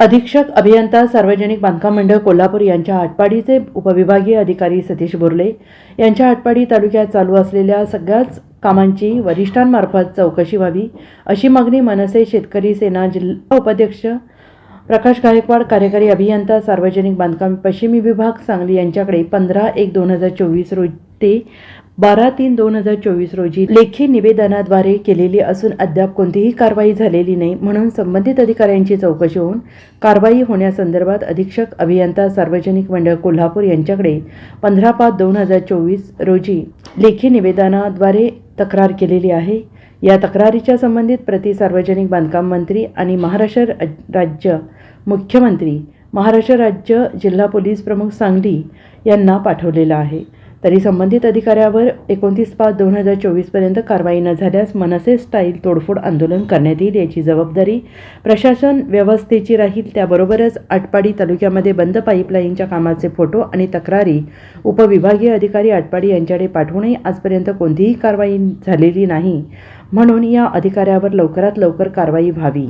अधीक्षक अभियंता सार्वजनिक बांधकाम मंडळ कोल्हापूर यांच्या आटपाडीचे उपविभागीय अधिकारी सतीश बोर्ले यांच्या आटपाडी तालुक्यात चालू असलेल्या सगळ्याच कामांची वरिष्ठांमार्फत चौकशी व्हावी अशी मागणी मनसे शेतकरी सेना जिल्हा उपाध्यक्ष प्रकाश गायकवाड कार्यकारी अभियंता सार्वजनिक बांधकाम पश्चिमी विभाग सांगली यांच्याकडे पंधरा एक दोन हजार चोवीस रोज ते बारा तीन दोन हजार चोवीस रोजी लेखी निवेदनाद्वारे केलेली असून अद्याप कोणतीही कारवाई झालेली नाही म्हणून संबंधित अधिकाऱ्यांची चौकशी होऊन कारवाई होण्यासंदर्भात अधीक्षक अभियंता सार्वजनिक मंडळ कोल्हापूर यांच्याकडे पंधरा पाच दोन हजार चोवीस रोजी लेखी निवेदनाद्वारे तक्रार केलेली आहे. या तक्रारीच्या संबंधित प्रति सार्वजनिक बांधकाम मंत्री आणि महाराष्ट्र राज- राज्य मुख्यमंत्री महाराष्ट्र राज्य जिल्हा पोलीस प्रमुख सांगली यांना पाठवलेला आहे. तरी संबंधित अधिकाऱ्यावर एकोणतीस पाच दोन हजार चोवीसपर्यंत कारवाई न झाल्यास मनसे स्टाईल तोडफोड आंदोलन करण्यात येईल याची जबाबदारी प्रशासन व्यवस्थेची राहील. त्याबरोबरच आटपाडी तालुक्यामध्ये बंद पाईपलाईनच्या कामाचे फोटो आणि तक्रारी उपविभागीय अधिकारी आटपाडी यांच्याकडे पाठवूनही आजपर्यंत कोणतीही कारवाई झालेली नाही. म्हणून या अधिकाऱ्यावर लवकरात लवकर कारवाई व्हावी.